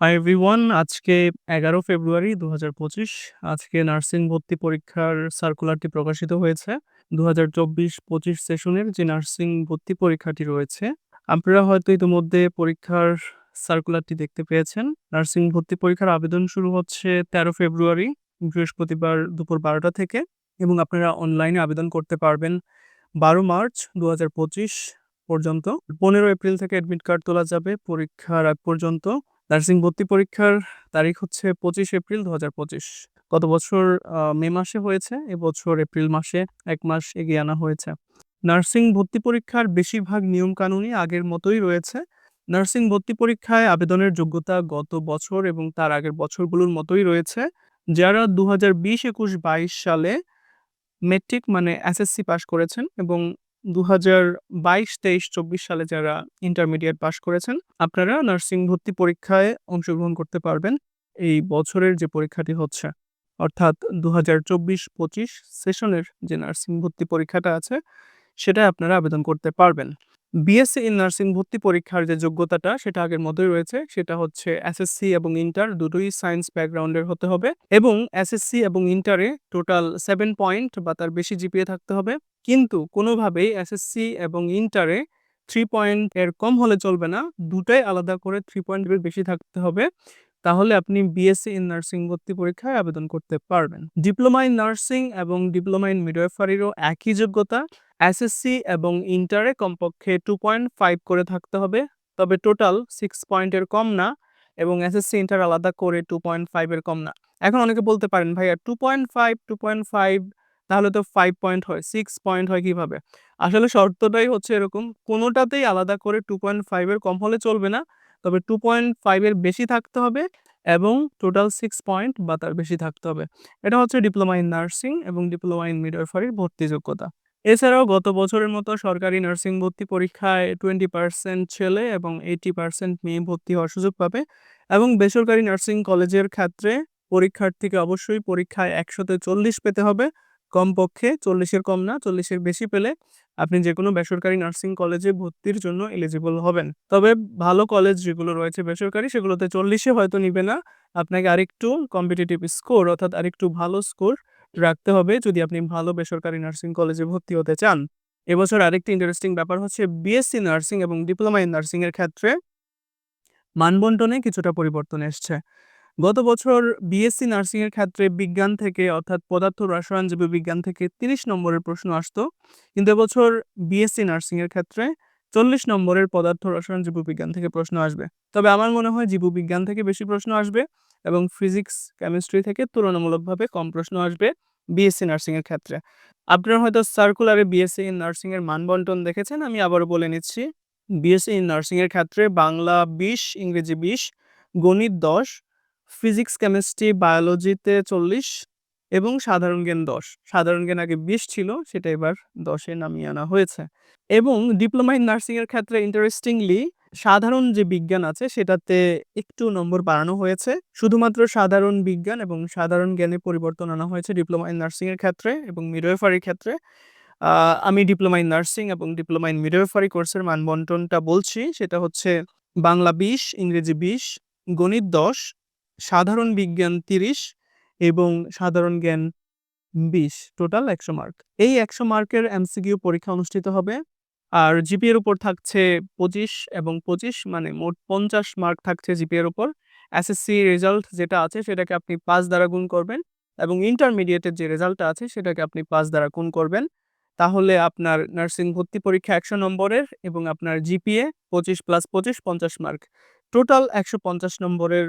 Hi everyone আজকে এগারো ফেব্রুয়ারি দু হাজার পঁচিশ। আজকে নার্সিং ভর্তি পরীক্ষার সার্কুলারটি প্রকাশিত হয়েছে। দু হাজার চব্বিশ পঁচিশ সেশনের যে নার্সিং ভর্তি পরীক্ষাটি রয়েছে, আপনারা হয়তো ইতিমধ্যে পরীক্ষার সার্কুলারটি দেখতে পেয়েছেন। নার্সিং ভর্তি পরীক্ষার আবেদন শুরু হচ্ছে তেরো ফেব্রুয়ারি, বৃহস্পতিবার দুপুর বারোটা থেকে এবং আপনারা অনলাইনে আবেদন করতে পারবেন বারো মার্চ দু হাজার পঁচিশ পর্যন্ত। পনেরো এপ্রিল থেকে অ্যাডমিট কার্ড তোলা যাবে পরীক্ষার আগ পর্যন্ত। নার্সিং ভর্তি পরীক্ষার তারিখ হচ্ছে পঁচিশ এপ্রিল দু হাজার পঁচিশ। গত বছর মে মাসে হয়েছে এবছর এপ্রিল মাসে এক মাস এগিয়ে আনা হয়েছে। নার্সিং ভর্তি পরীক্ষার বেশিরভাগ নিয়ম কানুনই আগের মতোই রয়েছে। নার্সিং ভর্তি পরীক্ষায় আবেদনের যোগ্যতা গত বছর এবং তার আগের বছরগুলোর মতোই রয়েছে। যারা দু হাজার বিশ একুশ বাইশ সালে মেট্রিক মানে এসএসসি পাশ করেছেন এবং দু হাজার বাইশ তেইশ চব্বিশ সালে যারা ইন্টারমিডিয়েট পাশ করেছেন, আপনারা নার্সিং ভর্তি পরীক্ষায় অংশগ্রহণ করতে পারবেন। এই বছরের যে পরীক্ষাটি হচ্ছে, অর্থাৎ দু হাজার চব্বিশ পঁচিশ সেশনের যে নার্সিং ভর্তি পরীক্ষাটা আছে সেটা আপনারা আবেদন করতে পারবেন। বিএসসি ইন নার্সিং ভর্তি পরীক্ষার যে যোগ্যতাটা, সেটা আগের মতোই রয়েছে। সেটা হচ্ছে এসএসসি এবং ইন্টার দুটোই সায়েন্স ব্যাকগ্রাউন্ডের হতে হবে এবং এসএসসি এবং ইন্টারে টোটাল সেভেন পয়েন্ট বা তার বেশি জিপিএ থাকতে হবে। কিন্তু কোনোভাবেই এসএসসি এবং ইন্টারে থ্রি পয়েন্ট এর কম হলে চলবে না। দুটাই আলাদা করে থ্রি পয়েন্টের বেশি থাকতে হবে। তাহলে আপনি বিএসসি ইন নার্সিং ভর্তি পরীক্ষায় আবেদন করতে পারবেন। ডিপ্লোমা ইন নার্সিং এবং ডিপ্লোমা ইন মিডওয়াইফারিরও একই যোগ্যতা। এসএসসি এবং ইন্টারে কমপক্ষে টু পয়েন্ট ফাইভ করে থাকতে হবে। তবে টোটাল সিক্স পয়েন্টের কম না এবং এসএসসি, ইন্টার আলাদা করে টু পয়েন্ট ফাইভের কম না। এখন অনেকে বলতে পারেন, ভাইয়া two point five two point five তাহলে তো ফাইভ পয়েন্ট হয় সিক্স পয়েন্ট হয় কীভাবে? আসলে শর্তটাই হচ্ছে এরকম, কোনোটাতেই আলাদা করে টু পয়েন্ট ফাইভের কম হলে চলবে না, তবে টু পয়েন্ট ফাইভের বেশি থাকতে হবে এবং টোটাল সিক্স পয়েন্ট বা তার বেশি থাকতে হবে। এটা হচ্ছে ডিপ্লোমা ইন নার্সিং এবং ডিপ্লোমা ইন মিডওয়াইফারির ভর্তি যোগ্যতা। এছাড়াও গত বছরের মতো সরকারি নার্সিং ভর্তি পরীক্ষায় টোয়েন্টি পার্সেন্ট ছেলে এবং এইটি পার্সেন্ট মেয়ে ভর্তি হওয়ার সুযোগ পাবে এবং বেসরকারি নার্সিং কলেজের ক্ষেত্রে পরীক্ষার্থীকে অবশ্যই পরীক্ষায় একশোতে চল্লিশ পেতে হবে। কমপক্ষে চল্লিশের কম না, চল্লিশের বেশি পেলে আপনি যে কোনো বেসরকারি নার্সিং কলেজে ভর্তির জন্য এলিজিবল হবেন। তবে ভালো কলেজ যেগুলো রয়েছে বেসরকারি সেগুলোতে চল্লিশে হয়তো নিবে না। আপনাকে আরেকটু কম্পিটিটিভ স্কোর অর্থাৎ আরেকটু ভালো স্কোর রাখতে হবে যদি আপনি ভালো বেসরকারি নার্সিং কলেজে ভর্তি হতে চান। এবছর আরেকটি ইন্টারেস্টিং ব্যাপার হচ্ছে বিএসসি নার্সিং এবং ডিপ্লোমা ইন নার্সিং এর ক্ষেত্রে মানবন্টনে কিছুটা পরিবর্তন এসছে। গত বছর বিএসসি নার্সিং এর ক্ষেত্রে বিজ্ঞান থেকে অর্থাৎ পদার্থ রসায়ন, জীববিজ্ঞান থেকে তিরিশ নম্বরের প্রশ্ন আসতো। কিন্তু এবছর বিএসসি নার্সিং এর ক্ষেত্রে চল্লিশ নম্বরের পদার্থ রসায়ন জীববিজ্ঞান থেকে প্রশ্ন আসবে। তবে আমার মনে হয় জীববিজ্ঞান থেকে বেশি প্রশ্ন আসবে এবং ফিজিক্স, কেমিস্ট্রি থেকে তুলনামূলকভাবে কম প্রশ্ন আসবে বিএসসি নার্সিং এর ক্ষেত্রে। আপনারা হয়তো সার্কুলারে বিএসসি ইন নার্সিং এর মানবন্টন দেখেছেন, আমি আবারও বলে নিচ্ছি। বিএসসি ইন নার্সিং এর ক্ষেত্রে বাংলা বিশ, ইংরেজি বিশ, গণিত দশ, ফিজিক্স, কেমিস্ট্রি, বায়োলজিতে চল্লিশ এবং সাধারণ জ্ঞান দশ। সাধারণ জ্ঞান আগে বিশ ছিল, সেটা এবার দশে নামিয়ে আনা হয়েছে। এবং ডিপ্লোমা ইন নার্সিং এর ক্ষেত্রে ইন্টারেস্টিংলি সাধারণ যে বিজ্ঞান আছে, সেটাতে একটু নম্বর বাড়ানো হয়েছে। শুধুমাত্র সাধারণ বিজ্ঞান এবং সাধারণ জ্ঞানে পরিবর্তন আনা হয়েছে ডিপ্লোমা ইন নার্সিং এর ক্ষেত্রে এবং মিডওয়েফারির ক্ষেত্রে। আমি ডিপ্লোমা ইন নার্সিং এবং ডিপ্লোমা ইন মিডওয়েফারি কোর্সের মানবন্টনটা বলছি, সেটা হচ্ছে বাংলা বিশ, ইংরেজি বিশ, গণিত দশ, সাধারণ বিজ্ঞান তিরিশ এবং সাধারণ জ্ঞান বিশ টোটাল একশো মার্ক এই একশো মার্কের এমসিকিউ পরীক্ষা অনুষ্ঠিত হবে। আর জিপিএর উপর থাকছে পঁচিশ এবং পঁচিশ মানে মোট পঞ্চাশ মার্ক থাকছে জিপিএর উপর। এসএসসি রেজাল্ট যেটা আছে সেটাকে আপনি পাঁচ দ্বারা গুণ করবেন এবং ইন্টারমিডিয়েটের যে রেজাল্টটা আছে সেটাকে আপনি পাঁচ দ্বারা গুণ করবেন। তাহলে আপনার নার্সিং ভর্তি পরীক্ষা একশো নম্বরের এবং আপনার জিপিএ পঁচিশ প্লাস পঁচিশ, পঞ্চাশ মার্ক টোটাল একশো পঞ্চাশ নম্বরের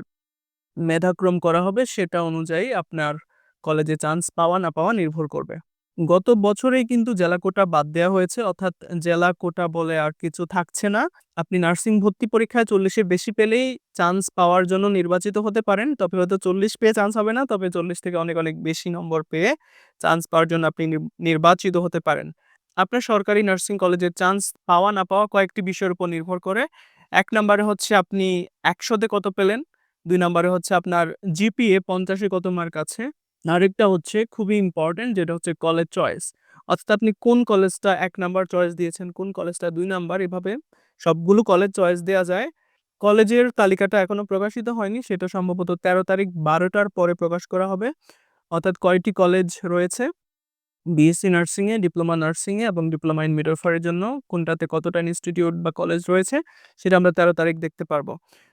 মেধাক্রম করা হবে, সেটা অনুযায়ী আপনার কলেজে চান্স পাওয়া না পাওয়া নির্ভর করবে। গত বছরেই কিন্তু জেলা কোটা বাদ দেওয়া হয়েছে, অর্থাৎ জেলা কোটা বলে আর কিছু থাকছে না। আপনি নার্সিং ভর্তি পরীক্ষায় চল্লিশের বেশি পেলেই চান্স পাওয়ার জন্য নির্বাচিত হতে পারেন, তবে হয়তো চল্লিশ পেয়ে চান্স হবে না, তবে চল্লিশ থেকে অনেক অনেক বেশি নম্বর পেয়ে চান্স পাওয়ার জন্য আপনি নির- নির্বাচিত হতে পারেন। আপনার সরকারি নার্সিং কলেজের চান্স পাওয়া না পাওয়া কয়েকটি বিষয়ের উপর নির্ভর করে। এক নম্বরে হচ্ছে আপনি একশোতে কত পেলেন? দুই নম্বরে হচ্ছে আপনার জিপিএ পঞ্চাশে কত মার্ক আছে? আরেকটা হচ্ছে খুবই ইম্পর্টেন্ট যেটা হচ্ছে কলেজ চয়েস অর্থাৎ আপনি কোন কলেজটা এক নাম্বার চয়েস দিয়েছেন, কোন কলেজটা দুই নাম্বার এভাবে সবগুলো কলেজ চয়েস দেওয়া যায়। কলেজের তালিকাটা এখনও প্রকাশিত হয়নি, সেটা সম্ভবত তেরো তারিখ বারোটার পরে প্রকাশ করা হবে। অর্থাৎ কয়টি কলেজ রয়েছে? বিএসসি নার্সিংয়ে ডিপ্লোমা নার্সিংয়ে এবং ডিপ্লোমা ইন মিডওয়াইফারের জন্য কোনটাতে কতটা ইনস্টিটিউট বা কলেজ রয়েছে সেটা আমরা তেরো তারিখ দেখতে পারব।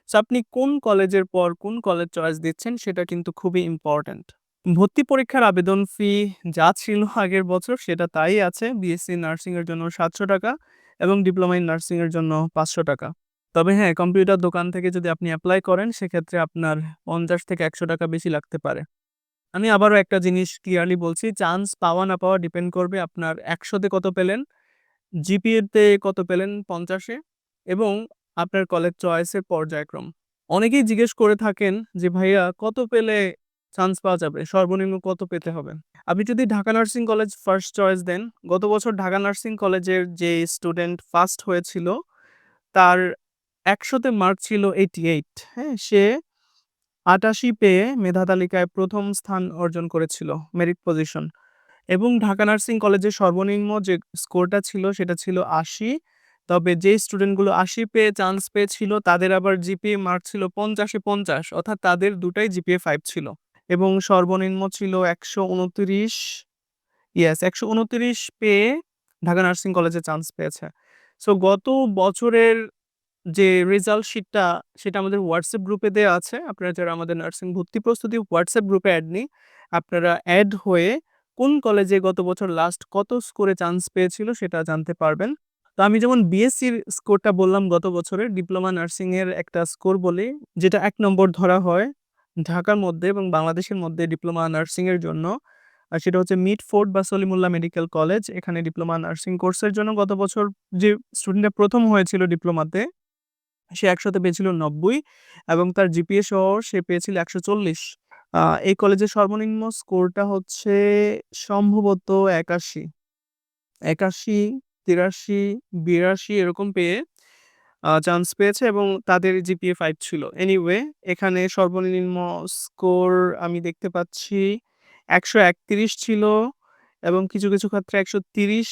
সো আপনি কোন কলেজের পর কোন কলেজ চয়েস দিচ্ছেন সেটা কিন্তু খুবই ইম্পর্ট্যান্ট ভর্তি পরীক্ষার আবেদন ফি যা ছিল আগের বছর সেটা তাই আছে। বিএসসি নার্সিংয়ের জন্য সাতশো টাকা এবং ডিপ্লোমা ইন নার্সিংয়ের জন্য পাঁচশো টাকা। তবে হ্যাঁ কম্পিউটার দোকান থেকে যদি আপনি অ্যাপ্লাই করেন সেক্ষেত্রে আপনার পঞ্চাশ থেকে একশো টাকা বেশি লাগতে পারে। আমি আবারও একটা জিনিস ক্লিয়ারলি বলছি চান্স পাওয়া না পাওয়া ডিপেন্ড করবে আপনার একশোতে কত পেলেন জিপিএতে কত পেলেন পঞ্চাশে এবং আপনার কলেজ চয়েসের পর্যায়ক্রম। অনেকেই জিজ্ঞেস করে থাকেন যে, ভাইয়া, কত পেলে চান্স পাওয়া যাবে? সর্বনিম্ন কত পেতে হবে? আপনি যদি Dhaka nursing college first choice দেন, গত বছর ঢাকা নার্সিং কলেজের যে স্টুডেন্ট ফার্স্ট হয়েছিল, তার একশোতে মার্ক ছিল এইটি এইট হ্যাঁ সে আটাশি পেয়ে মেধা তালিকায় প্রথম স্থান অর্জন করেছিল মেরিট পজিশন এবং ঢাকা নার্সিং কলেজের সর্বনিম্ন যে স্কোরটা ছিল, সেটা ছিল আশি। তবে যে স্টুডেন্টগুলো আশি পেয়ে চান্স পেয়েছিল, তাদের আবার জিপিএ মার্ক ছিল পঞ্চাশে পঞ্চাশ, অর্থাৎ তাদের দুটাই জিপিএ ফাইভ ছিল এবং সর্বনিম্ন ছিল একশো উনত্রিশ। ইয়েস একশো উনত্রিশ পেয়ে ঢাকা নার্সিং কলেজে চান্স পেয়েছে। সো গত বছরের যে রেজাল্ট শিটটা সেটা আমাদের হোয়াটসঅ্যাপ গ্রুপে দেওয়া আছে। আপনারা যারা আমাদের নার্সিং ভর্তি প্রস্তুতি হোয়াটসঅ্যাপ গ্রুপে অ্যাড নেই, আপনারা অ্যাড হয়ে কোন কলেজে গত বছর লাস্ট কত স্কোরে চান্স পেয়েছিল সেটা জানতে পারবেন। তো আমি যেমন বিএসসির স্কোরটা বললাম গত বছরে ডিপ্লোমা নার্সিংয়ের একটা স্কোর বলি, যেটা এক নম্বর ধরা হয় ঢাকার মধ্যে এবং বাংলাদেশের মধ্যে ডিপ্লোমা নার্সিংয়ের জন্য। আর সেটা হচ্ছে মিড ফোর্ট বা সলিমুল্লাহ মেডিকেল কলেজ এখানে ডিপ্লোমা নার্সিং কোর্সের জন্য গত বছর যে স্টুডেন্টটা প্রথম হয়েছিল ডিপ্লোমাতে সে একসাথে পেয়েছিল নব্বই এবং তার জিপিএ সহ সে পেয়েছিল একশো চল্লিশ। এই কলেজের সর্বনিম্ন স্কোরটা হচ্ছে সম্ভবত একাশি। একাশি, তিরাশি, বিরাশি এরকম পেয়ে চান্স পেয়েছে এবং তাদের জিপিএ ফাইভ ছিল। এনিওয়ে এখানে সর্বনিম্ন স্কোর আমি দেখতে পাচ্ছি একশো একত্রিশ ছিল এবং কিছু কিছু ক্ষেত্রে একশো তিরিশ।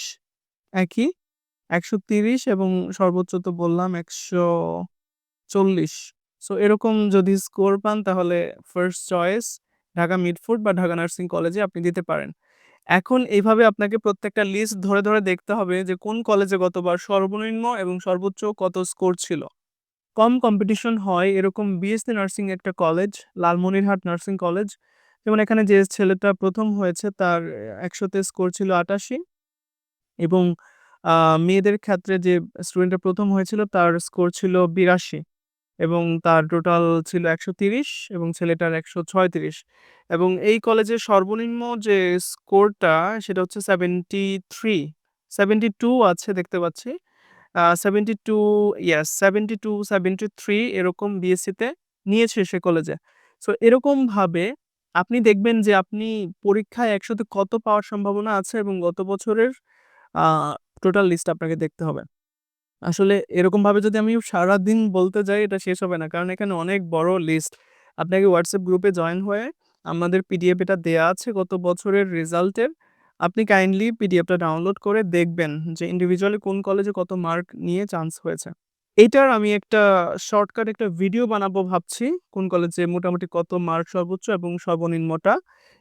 একই? একশো তিরিশ এবং সর্বোচ্চ তো বললাম একশো চল্লিশ। সো এরকম যদি স্কোর পান তাহলে ফার্স্ট চয়েস ঢাকা মিডফুড বা ঢাকা নার্সিং কলেজে আপনি দিতে পারেন। এখন এইভাবে আপনাকে প্রত্যেকটা লিস্ট ধরে ধরে দেখতে হবে যে কোন কলেজে গতবার সর্বনিম্ন এবং সর্বোচ্চ কত স্কোর ছিল। কম কম্পিটিশন হয় এরকম বিএসসি নার্সিং একটা কলেজ লালমনিরহাট নার্সিং কলেজ যেমন এখানে যে ছেলেটা প্রথম হয়েছে তার একশোতে স্কোর ছিল আটাশি এবং মেয়েদের ক্ষেত্রে যে স্টুডেন্টটা প্রথম হয়েছিল, তার স্কোর ছিল বিরাশি এবং তার টোটাল ছিল একশো তিরিশ এবং ছেলেটার একশো ছয়ত্রিশ এবং এই কলেজের সর্বনিম্ন যে স্কোরটা সেটা হচ্ছে সেভেন্টি থ্রি সেভেন্টি টু আছে দেখতে পাচ্ছি। Seventy two yes seventy two seventy three এরকম বিএসসিতে নিয়েছে সে কলেজে সো এরকমভাবে আপনি দেখবেন যে আপনি পরীক্ষায় একসাথে কত পাওয়ার সম্ভাবনা আছে এবং গত বছরের টোটাল লিস্ট আপনাকে দেখতে হবে। আসলে এরকমভাবে যদি আমি সারাদিন বলতে যাই, এটা শেষ হবে না। কারণ এখানে অনেক বড় লিস্ট। আপনাকে হোয়াটসঅ্যাপ গ্রুপে জয়েন হয়ে আমাদের পিডিএফ এটা দেওয়া আছে গত বছরের রেজাল্টের আপনি কাইন্ডলি পিডিএফটা ডাউনলোড করে দেখবেন যে ইন্ডিভিজুয়ালি কোন কলেজে কত মার্ক নিয়ে চান্স হয়েছে। এটার আমি একটা শর্টকাট একটা ভিডিও বানাবো ভাবছি। কোন কলেজে মোটামুটি কত মার্ক সর্বোচ্চ এবং সর্বনিম্নটা,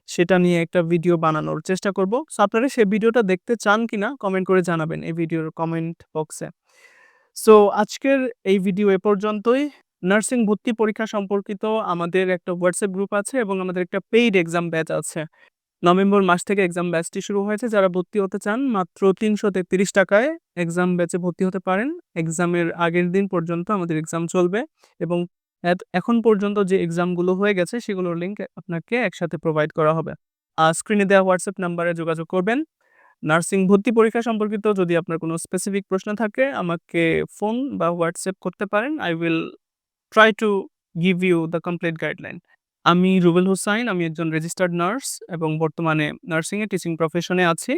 সেটা নিয়ে একটা ভিডিও বানানোর চেষ্টা করব। সো আপনারা সেই ভিডিওটা দেখতে চান কিনা কমেন্ট করে জানাবেন এই ভিডিওর কমেন্ট বক্সে সো আজকের এই ভিডিও এ পর্যন্তই। নার্সিং ভর্তি পরীক্ষা সম্পর্কিত আমাদের একটা হোয়াটসঅ্যাপ গ্রুপ আছে এবং আমাদের একটা পেইড এক্সাম ব্যাচ আছে। নভেম্বর মাস থেকে এক্সাম ব্যাচটি শুরু হয়েছে। যারা ভর্তি হতে চান, মাত্র তিনশো তেত্রিশ টাকায় এক্সাম ব্যাচে ভর্তি হতে পারেন। এক্সামের আগের দিন পর্যন্ত আমাদের এক্সাম চলবে এবং এখন পর্যন্ত যে এক্সামগুলো হয়ে গেছে, সেগুলোর লিঙ্ক আপনাকে একসাথে প্রোভাইড করা হবে। আর স্ক্রিনে দেওয়া হোয়াটসঅ্যাপ নাম্বারে যোগাযোগ করবেন। নার্সিং ভর্তি পরীক্ষা সম্পর্কিত যদি আপনার কোনো স্পেসিফিক প্রশ্ন থাকে, আমাকে ফোন বা হোয়াটসঅ্যাপ করতে পারেন। I will try to give you the complete guideline আমি রুবেল হুসাইন, আমি একজন রেজিস্টার্ড নার্স এবং বর্তমানে নার্সিংয়ে টিচিং প্রফেশনে আছি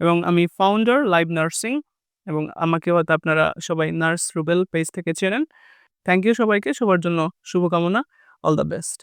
এবং আমি ফাউন্ডার লাইভ নার্সিং এবং আমাকে হয়তো আপনারা সবাই নার্স রুবেল পেজ থেকে চেনেন। থ্যাংক ইউ সবাইকে, সবার জন্য শুভকামনা। All the best